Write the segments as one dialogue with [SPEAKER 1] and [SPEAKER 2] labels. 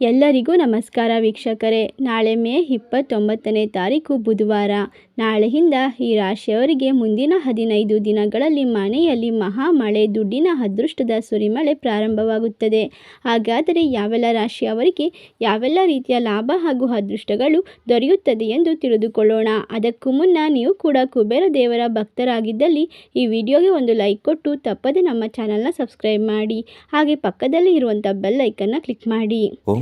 [SPEAKER 1] ಎಲ್ಲರಿಗೂ ನಮಸ್ಕಾರ ವೀಕ್ಷಕರೇ. ನಾಳೆ ಮೇ ಇಪ್ಪತ್ತೊಂಬತ್ತನೇ ತಾರೀಕು ಬುಧವಾರ. ನಾಳೆಯಿಂದ ಈ ರಾಶಿಯವರಿಗೆ ಮುಂದಿನ ಹದಿನೈದು ದಿನಗಳಲ್ಲಿ ಮನೆಯಲ್ಲಿ ಮಹಾ ಮಳೆ ದುಡ್ಡಿನ ಅದೃಷ್ಟದ ಸುರಿಮಳೆ ಪ್ರಾರಂಭವಾಗುತ್ತದೆ. ಹಾಗಾದರೆ ಯಾವೆಲ್ಲ ರಾಶಿಯವರಿಗೆ ಯಾವೆಲ್ಲ ರೀತಿಯ ಲಾಭ ಹಾಗೂ ಅದೃಷ್ಟಗಳು ದೊರೆಯುತ್ತದೆ ಎಂದು ತಿಳಿದುಕೊಳ್ಳೋಣ. ಅದಕ್ಕೂ ಮುನ್ನ ನೀವು ಕೂಡ ಕುಬೇರ ದೇವರ ಭಕ್ತರಾಗಿದ್ದಲ್ಲಿ ಈ ವಿಡಿಯೋಗೆ ಒಂದು ಲೈಕ್ ಕೊಟ್ಟು ತಪ್ಪದೆ ನಮ್ಮ ಚಾನಲ್ನ ಸಬ್ಸ್ಕ್ರೈಬ್ ಮಾಡಿ ಹಾಗೆ ಪಕ್ಕದಲ್ಲಿ ಇರುವಂಥ ಬೆಲ್ ಕ್ಲಿಕ್ ಮಾಡಿ.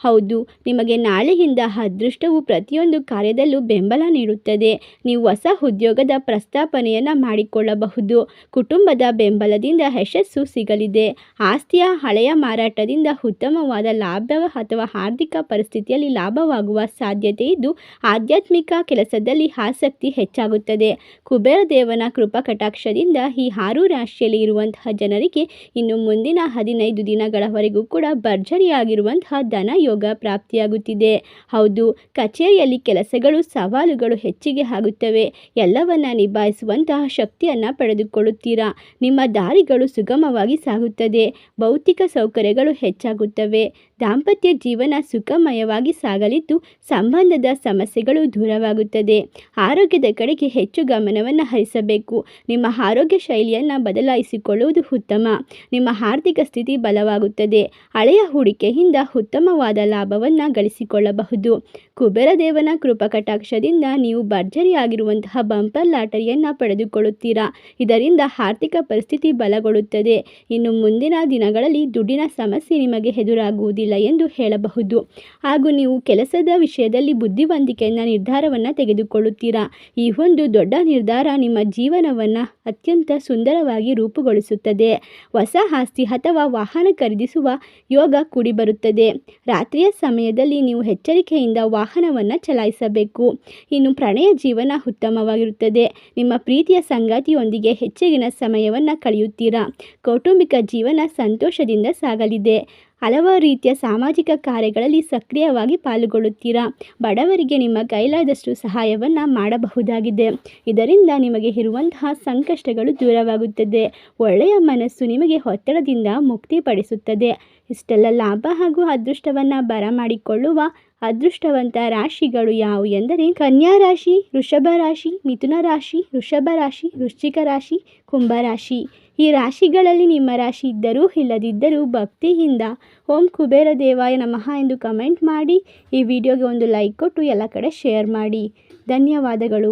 [SPEAKER 1] ಹೌದು, ನಿಮಗೆ ನಾಳೆಯಿಂದ ಅದೃಷ್ಟವು ಪ್ರತಿಯೊಂದು ಕಾರ್ಯದಲ್ಲೂ ಬೆಂಬಲ ನೀಡುತ್ತದೆ. ನೀವು ಹೊಸ ಉದ್ಯೋಗದ ಪ್ರಸ್ತಾಪನೆಯನ್ನು ಮಾಡಿಕೊಳ್ಳಬಹುದು. ಕುಟುಂಬದ ಬೆಂಬಲದಿಂದ ಯಶಸ್ಸು ಸಿಗಲಿದೆ. ಆಸ್ತಿಯ ಹಳೆಯ ಮಾರಾಟದಿಂದ ಉತ್ತಮವಾದ ಲಾಭ ಅಥವಾ ಆರ್ಥಿಕ ಪರಿಸ್ಥಿತಿಯಲ್ಲಿ ಲಾಭವಾಗುವ ಸಾಧ್ಯತೆ ಇದ್ದು ಆಧ್ಯಾತ್ಮಿಕ ಕೆಲಸದಲ್ಲಿ ಆಸಕ್ತಿ ಹೆಚ್ಚಾಗುತ್ತದೆ. ಕುಬೇರ ದೇವನ ಕೃಪಾ ಕಟಾಕ್ಷದಿಂದ ಈ ಆರು ರಾಶಿಯಲ್ಲಿ ಇರುವಂತಹ ಜನರಿಗೆ ಇನ್ನು ಮುಂದಿನ ಹದಿನೈದು ದಿನಗಳವರೆಗೂ ಕೂಡ ಭರ್ಜರಿಯಾಗಿರುವಂತಹ ಧನ ಯೋಗ ಪ್ರಾಪ್ತಿಯಾಗುತ್ತಿದೆ. ಹೌದು, ಕಚೇರಿಯಲ್ಲಿ ಕೆಲಸಗಳು, ಸವಾಲುಗಳು ಹೆಚ್ಚಿಗೆ ಆಗುತ್ತವೆ. ಎಲ್ಲವನ್ನ ನಿಭಾಯಿಸುವಂತಹ ಶಕ್ತಿಯನ್ನು ಪಡೆದುಕೊಳ್ಳುತ್ತೀರಾ? ನಿಮ್ಮ ದಾರಿಗಳು ಸುಗಮವಾಗಿ ಸಾಗುತ್ತದೆ. ಭೌತಿಕ ಸೌಕರ್ಯಗಳು ಹೆಚ್ಚಾಗುತ್ತವೆ. ದಾಂಪತ್ಯ ಜೀವನ ಸುಖಮಯವಾಗಿ ಸಾಗಲಿದ್ದು ಸಂಬಂಧದ ಸಮಸ್ಯೆಗಳು ದೂರವಾಗುತ್ತದೆ. ಆರೋಗ್ಯದ ಕಡೆಗೆ ಹೆಚ್ಚು ಗಮನವನ್ನು ಹರಿಸಬೇಕು. ನಿಮ್ಮ ಆರೋಗ್ಯ ಶೈಲಿಯನ್ನು ಬದಲಾಯಿಸಿಕೊಳ್ಳುವುದು ಉತ್ತಮ. ನಿಮ್ಮ ಆರ್ಥಿಕ ಸ್ಥಿತಿ ಬಲವಾಗುತ್ತದೆ. ಹಳೆಯ ಹೂಡಿಕೆಯಿಂದ ಉತ್ತಮವಾದ ಲಾಭವನ್ನು ಗಳಿಸಿಕೊಳ್ಳಬಹುದು. ಕುಬೇರ ದೇವನ ಕೃಪಕಟಾಕ್ಷದಿಂದ ನೀವು ಭರ್ಜರಿಯಾಗಿರುವಂತಹ ಬಂಪರ್ ಲಾಟರಿಯನ್ನು ಪಡೆದುಕೊಳ್ಳುತ್ತೀರಾ? ಇದರಿಂದ ಆರ್ಥಿಕ ಪರಿಸ್ಥಿತಿ ಬಲಗೊಳ್ಳುತ್ತದೆ. ಇನ್ನು ಮುಂದಿನ ದಿನಗಳಲ್ಲಿ ದುಡ್ಡಿನ ಸಮಸ್ಯೆ ನಿಮಗೆ ಎದುರಾಗುವುದಿಲ್ಲ. ಎಂದು ಹೇಳಬಹುದು. ಹಾಗೂ ನೀವು ಕೆಲಸದ ವಿಷಯದಲ್ಲಿ ಬುದ್ಧಿವಂತಿಕೆಯನ್ನು ನಿರ್ಧಾರವನ್ನು ತೆಗೆದುಕೊಳ್ಳುತ್ತೀರಾ? ಈ ಒಂದು ದೊಡ್ಡ ನಿರ್ಧಾರ ನಿಮ್ಮ ಜೀವನವನ್ನು ಅತ್ಯಂತ ಸುಂದರವಾಗಿ ರೂಪುಗೊಳಿಸುತ್ತದೆ. ಹೊಸ ಆಸ್ತಿ ಅಥವಾ ವಾಹನ ಖರೀದಿಸುವ ಯೋಗ ಕೂಡಿಬರುತ್ತದೆ. ರಾತ್ರಿಯ ಸಮಯದಲ್ಲಿ ನೀವು ಎಚ್ಚರಿಕೆಯಿಂದ ವಾಹನವನ್ನು ಚಲಾಯಿಸಬೇಕು. ಇನ್ನು ಪ್ರಣಯ ಜೀವನ ಉತ್ತಮವಾಗಿರುತ್ತದೆ. ನಿಮ್ಮ ಪ್ರೀತಿಯ ಸಂಗಾತಿಯೊಂದಿಗೆ ಹೆಚ್ಚಿಗಿನ ಸಮಯವನ್ನು ಕಳೆಯುತ್ತೀರಾ? ಕೌಟುಂಬಿಕ ಜೀವನ ಸಂತೋಷದಿಂದ ಸಾಗಲಿದೆ. ಹಲವಾರು ರೀತಿಯ ಸಾಮಾಜಿಕ ಕಾರ್ಯಗಳಲ್ಲಿ ಸಕ್ರಿಯವಾಗಿ ಪಾಲ್ಗೊಳ್ಳುತ್ತೀರಾ? ಬಡವರಿಗೆ ನಿಮ್ಮ ಕೈಲಾದಷ್ಟು ಸಹಾಯವನ್ನು ಮಾಡಬಹುದಾಗಿದೆ. ಇದರಿಂದ ನಿಮಗೆ ಇರುವಂತಹ ಸಂಕಷ್ಟಗಳು ದೂರವಾಗುತ್ತದೆ. ಒಳ್ಳೆಯ ಮನಸ್ಸು ನಿಮಗೆ ಒತ್ತಡದಿಂದ ಮುಕ್ತಿಪಡಿಸುತ್ತದೆ. ಇಷ್ಟೆಲ್ಲ ಲಾಭ ಹಾಗೂ ಅದೃಷ್ಟವನ್ನು ಬರಮಾಡಿಕೊಳ್ಳುವ ಅದೃಷ್ಟವಂತ ರಾಶಿಗಳು ಯಾವುವು ಎಂದರೆ ಕನ್ಯಾ ರಾಶಿ, ವೃಷಭ ರಾಶಿ, ಮಿಥುನ ರಾಶಿ, ವೃಷಭ ರಾಶಿ, ವೃಶ್ಚಿಕ ರಾಶಿ, ಕುಂಭ ರಾಶಿ. ಈ ರಾಶಿಗಳಲ್ಲಿ ನಿಮ್ಮ ರಾಶಿ ಇದ್ದರೂ ಇಲ್ಲದಿದ್ದರೂ ಭಕ್ತಿಯಿಂದ ಓಂ ಕುಬೇರ ದೇವಾಯ ನಮಃ ಎಂದು ಕಮೆಂಟ್ ಮಾಡಿ ಈ ವಿಡಿಯೋಗೆ ಒಂದು ಲೈಕ್ ಕೊಟ್ಟು ಎಲ್ಲ ಕಡೆ ಶೇರ್ ಮಾಡಿ. ಧನ್ಯವಾದಗಳು.